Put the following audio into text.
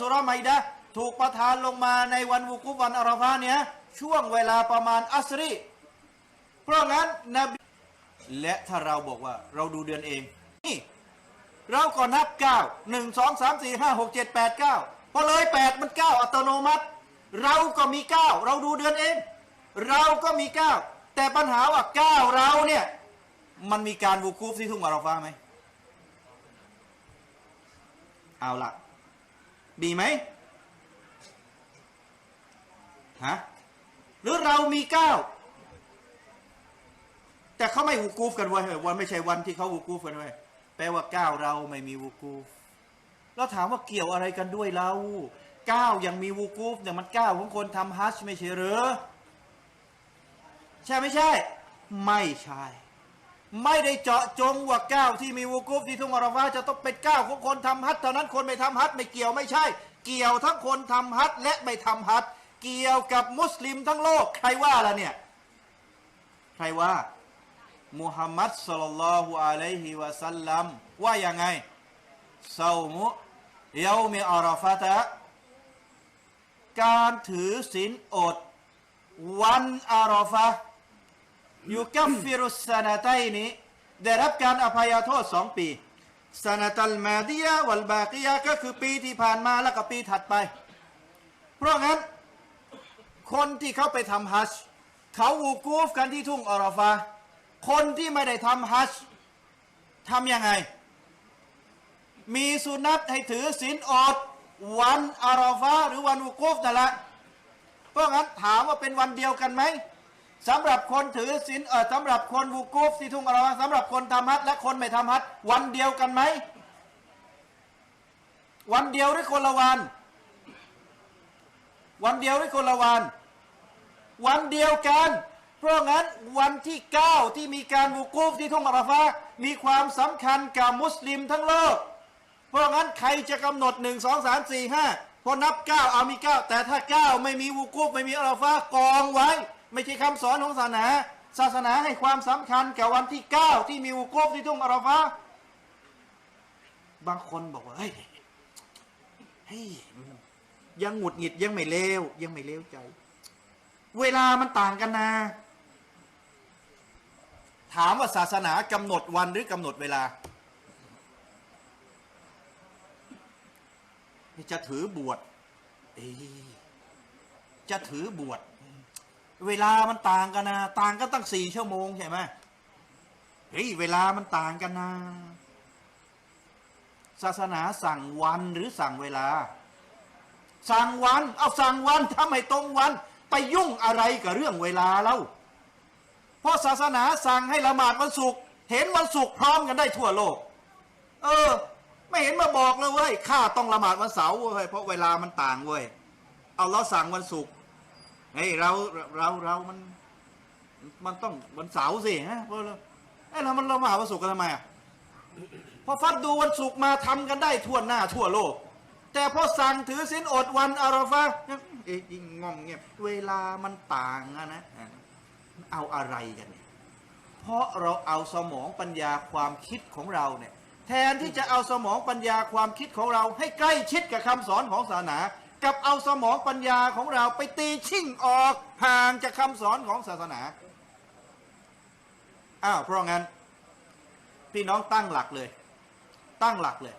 สุราะห์ไมดะถูกประทานลงมาในวันวุกุวันอาราฟาเนี่ยช่วงเวลาประมาณอัสรี เพราะงั้นนบีและถ้าเราบอกว่าเราดูเดือนเองนี่เราก็นับ 9 1 2 3 4 5 6 7 8 9 พอเลย 8 มัน 9 อัตโนมัติ เราก็มี 9 เราดูเดือนเอง เราก็มี 9 แต่ปัญหาว่า 9 เราเนี่ยมันมีการวูคูฟที่ทุ่งอาราฟาไหมเอาละ มีไหมฮะหรือเรามี9แต่เขาไม่วูกูฟกันเว้วันไม่ใช่วันที่เขาวูกูฟกันเว้แปลว่าเก้าเราไม่มีวูกูฟแล้วถามว่าเกี่ยวอะไรกันด้วยเราเก้ายังมีวูกูฟเนี่ยมันเก้าของคนทำฮัจญ์ไม่ใช่หรือใช่ไม่ใช่ ไม่ใช่ ไม่ได้เจาะจงว่าเก้าที่มีวูกูฟที่ทุ่งอาราฟาจะต้องเป็นเก้าของคนทำฮัจญ์เท่านั้นคนไม่ทำฮัจญ์ไม่เกี่ยวไม่ใช่ เกี่ยวทั้งคนทำฮัจญ์และไม่ทำฮัจญ์เกี่ยวกับมุสลิมทั้งโลกใครว่าล่ะเนี่ยใครว่ามุฮัมมัดสุลลัลลอฮุอะลัยฮิวะสัลลัมว่ายังไงเซามุเยามิอาราฟะตะการถือศีลอด วันอาราฟะ ยุกัฟฟิรุสซานาตัยนี้ได้รับการอภัยโทษสองปีซานาตัลมาดียะวัลบากียะก็คือปีที่ผ่านมาแล้วก็ปีถัดไป เพราะงั้น คนที่เขาไปทำฮัจเขาวูกูฟกันที่ทุ่งอาราฟา คนที่ไม่ได้ทำฮัจทำยังไง มีสุนัตให้ถือศีลอดวันอาราฟาหรือวันวูกูฟนั่นแหละเพราะงั้นถามว่าเป็นวันเดียวกันไหม สำหรับคนถือศีลเออสำหรับคนวูกูฟที่ทุ่งอาราฟาสำหรับคนทำฮัจญ์และคนไม่ทำฮัจญ์วันเดียวกันไหม วันเดียวหรือคนละวัน วันเดียวหรือคนละวัน วันเดียวกัน เพราะงั้นวันที่ 9 ที่มีการวูกูฟที่ทุ่งอาราฟามีความสำคัญกับมุสลิมทั้งโลก เพราะงั้นใครจะกำหนด 1 2 3 4 5พอนับ 9 เอามี 9 แต่ถ้า 9 ไม่มีวูกูฟไม่มีอาราฟากองไว้ ไม่ใช่คำสอนของศาสนา ศาสนาให้ความสำคัญกับวันที่9ที่มีวูกูฟที่ทุ่งอาราฟาบางคนบอกว่าเฮ้ยเฮ้ยยังหงุดหงิดยังไม่เลวยังไม่เลวใจ เวลามันต่างกันนะ ถามว่าศาสนากำหนดวันหรือกำหนดเวลาจะถือบวชจะถือบวช เวลามันต่างกันนะ ต่างกันตั้งสี่ชั่วโมงใช่ไหมเฮ้ยเวลามันต่างกันนะ ศาสนาสั่งวันหรือสั่งเวลา สั่งวัน เอาสั่งวันถ้าไมตรงวัน ไปยุ่งอะไรกับเรื่องเวลาแล้วเพราะศาสนาสั่งให้ละหมาดวันศุกร์เห็นวันศุกร์พร้อมกันได้ทั่วโลก เออ ไม่เห็นมาบอกเลยเว้ยข้าต้องละหมาดวันเสาร์เว้ยเพราะเวลามันต่างเว้ยเอาเราสั่งวันศุกร์ เฮ้ยเราเราเรามัน มันต้องวันเสาร์สิฮะเพราะเราไอ้เรามันละหมาดวันศุกร์กันทำไมอะพอฟัดดูวันศุกร์มาทำกันได้ทั่วหน้าทั่วโลก แต่พอสั่งถือศีลอดวันอาราฟะเอ๊ยิ่งงงเงียบเวลามันต่างอะนะอะเอาอะไรกันเนี่ยเพราะเราเอาสมองปัญญาความคิดของเราเนี่ย แทนที่จะเอาสมองปัญญาความคิดของเรา ให้ใกล้ชิดกับคำสอนของศาสนา กับเอาสมองปัญญาของเราไปตีชิ่งออกห่างจากคำสอนของศาสนาอ้าวเพราะงั้น พี่น้องตั้งหลักเลย ตั้งหลักเลย